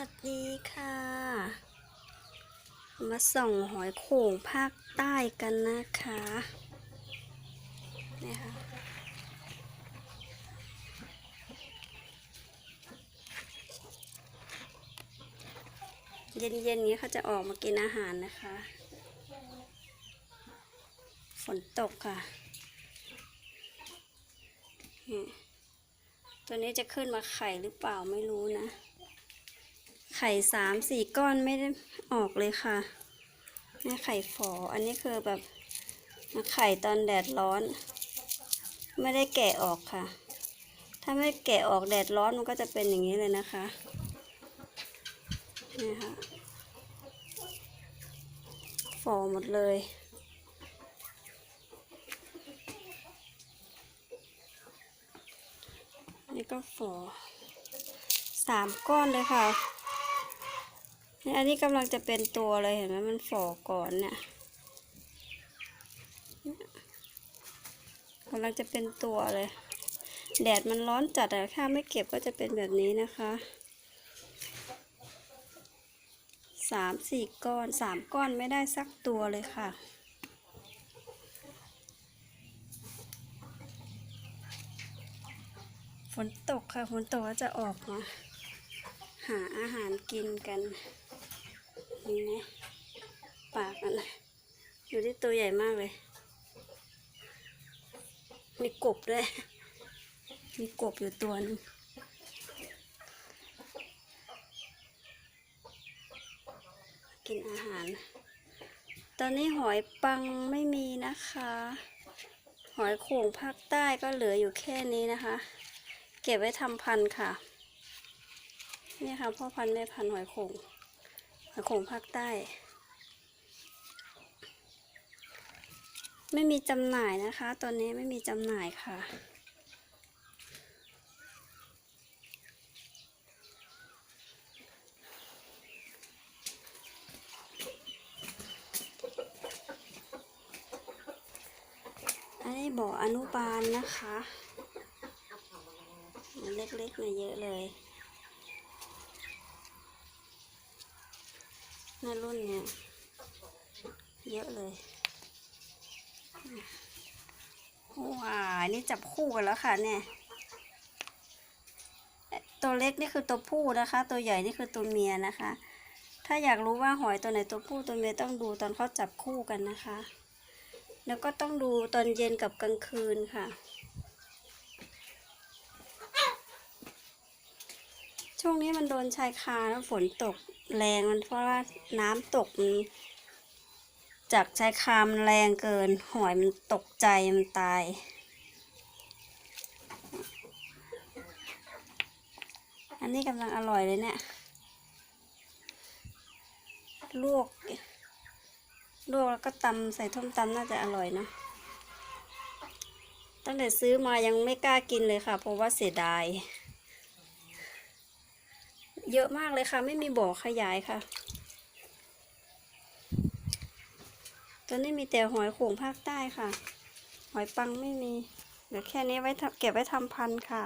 วัสดีค่ะ มาส่องหอยโข่งภาคใต้กันนะคะนี่ค่ะเย็นๆนี้เขาจะออกมากินอาหารนะคะ ฝนตกค่ะ ตัวนี้จะขึ้นมาไข่หรือเปล่าไม่รู้นะ ไข่สามสี่ก้อนไม่ได้ออกเลยค่ะนี่ไข่ฝอ อันนี้คือแบบไข่ตอนแดดร้อน ไม่ได้แกะออกค่ะ ถ้าไม่แกะออกแดดร้อนมันก็จะเป็นอย่างนี้เลยนะคะนี่ค่ะฝอหมดเลยนี่ก็ฝอสามก้อนเลยค่ะ อันนี้กำลังจะเป็นตัวเลยเห็นไหมมันฝ่อก่อนเนี่ยกำลังจะเป็นตัวเลย แดดมันร้อนจัดอะถ้าไม่เก็บก็จะเป็นแบบนี้นะคะสามสี่ก้อนสามก้อนไม่ได้สักตัวเลยค่ะฝนตกค่ะฝนตกก็จะออกมาหาอาหารกินกัน นี่ไงปากมันนะอยู่ที่ตัวใหญ่มากเลย มีกบด้วย มีกบอยู่ตัวนึงกินอาหาร ตอนนี้หอยปังไม่มีนะคะ หอยโข่งภาคใต้ก็เหลืออยู่แค่นี้นะคะ เก็บไว้ทำพันธุ์ค่ะ นี่ค่ะพ่อพันธุ์แม่พันธุ์หอยโข่ง โข่งภาคใต้ ไม่มีจำหน่ายนะคะ ตอนนี้ไม่มีจำหน่ายค่ะ อันนี้บ่ออนุบาลนะคะ เล็กๆมาเยอะเลย ในรุ่นเนี้ยเยอะเลยว้านี่จับคู่กันแล้วค่ะเนี่ย ตัวเล็กนี่คือตัวผู้นะคะ ตัวใหญ่นี่คือตัวเมียนะคะ ถ้าอยากรู้ว่าหอยตัวไหนตัวผู้ตัวเมียต้องดูตอนเขาจับคู่กันนะคะ แล้วก็ต้องดูตอนเย็นกับกลางคืนค่ะ ช่วงนี้มันโดนชายคาแล้วฝนตก แรงมันเพราะว่าน้ำตกมันจากชายคามันแรงเกิน หอยมันตกใจมันตาย อันนี้กำลังอร่อยเลยเนี่ยลวกลวกแล้วก็ตำใส่ท่มตำน่าจะอร่อยนะตั้งแต่ซื้อมายังไม่กล้ากินเลยค่ะ เพราะว่าเสียดาย เยอะมากเลยค่ะ ไม่มีบ่อขยายค่ะ ตอนนี้มีแต่หอยโข่งภาคใต้ค่ะ หอยปังไม่มีเหลือแค่นี้ไว้เก็บไว้ทำพันธุ์ค่ะ